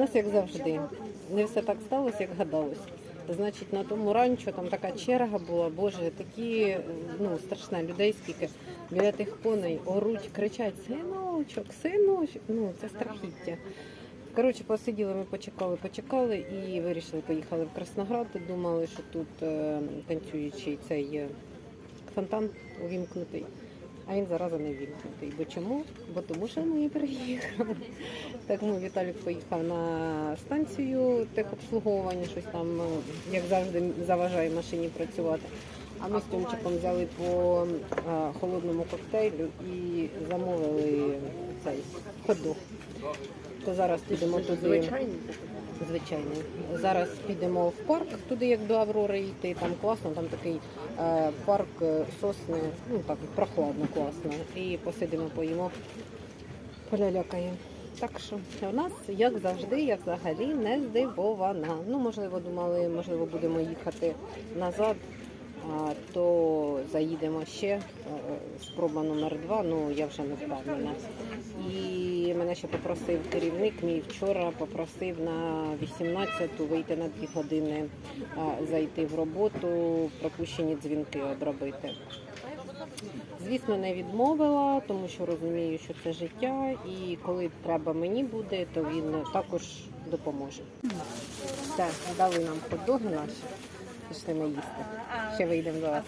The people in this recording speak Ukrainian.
нас як завжди. Не все так сталося, як гадалось. Значить, на тому ранчо там така черга була, боже, такі ну страшне людей, скільки біля тих коней оруть, кричать синочок, синочок. Ну це страхіття. Коротше, посиділи, ми почекали, почекали і вирішили, поїхали в Красноград. Думали, що тут е, танцюючий цей е, фонтан увімкнутий. А він зараза не вімкнутий. Бо чому? Бо тому що ми приїхали. Так ми Віталік поїхав на станцію техобслуговування, щось там, е, як завжди, заважає машині працювати. А ми з Томчиком взяли по а, холодному коктейлю і замовили цей хот-дог. То зараз підемо туди. Звичайно. Звичайно. Зараз підемо в парк, туди як до Аврори йти. Там класно, там такий е, парк е, сосни, ну так прохладно, класно. І посидимо, поїмо, полялякаємо. Так що у нас, як завжди, я взагалі не здивована. Ну, можливо, думали, можливо, будемо їхати назад, а, то заїдемо ще. е, Спроба номер два, ну я вже не впевнена. І мене ще попросив керівник мій вчора, попросив на 18-ту вийти на 2 години, зайти в роботу, пропущені дзвінки обробити. Звісно, не відмовила, тому що розумію, що це життя, і коли треба мені буде, то він також допоможе. Все, дали нам хот-доги наші, пішли ми їсти. Ще вийдемо до вас.